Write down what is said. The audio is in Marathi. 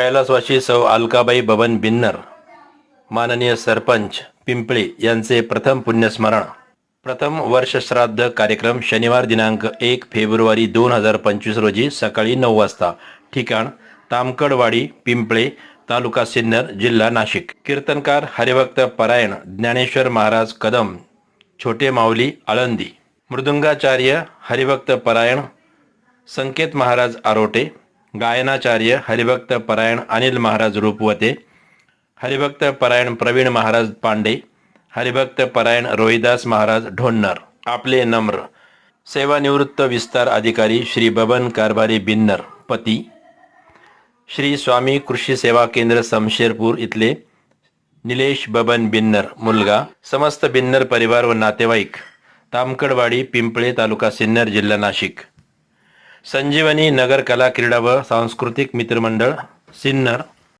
कैलासवासी सौ अलकाबाई बबन बिन्नर माननीय सरपंच पिंपळे यांचे प्रथम पुण्यस्मरण. प्रथम वर्षश्राद्ध कार्यक्रम शनिवार दिनांक एक फेब्रुवारी दोन हजार पंचवीस रोजी सकाळी नऊ वाजता. ठिकाण तामकडवाडी पिंपळे तालुका सिन्नर जिल्हा नाशिक. कीर्तनकार हरिभक्त परायण ज्ञानेश्वर महाराज कदम छोटे माऊली आळंदी. मृदुंगाचार्य हरिभक्त परायण संकेत महाराज आरोटे गायनाचार्य हरिभक्त परायण अनिल महाराज रूपवते हरिभक्त परायण प्रवीण महाराज पांडे हरिभक्त परायण रोहिदास महाराज ढोन्नर. आपले नम्र सेवानिवृत्त विस्तार अधिकारी श्री बबन कारभारी बिन्नर पती श्री स्वामी कृषी सेवा केंद्र समशेरपूर इथले निलेश बबन बिन्नर मुलगा समस्त बिन्नर परिवार व नातेवाईक तामकडवाडी पिंपळे तालुका सिन्नर जिल्हा नाशिक. संजीवनी नगर कला क्रीडा व सांस्कृतिक मित्रमंडळ सिन्नर.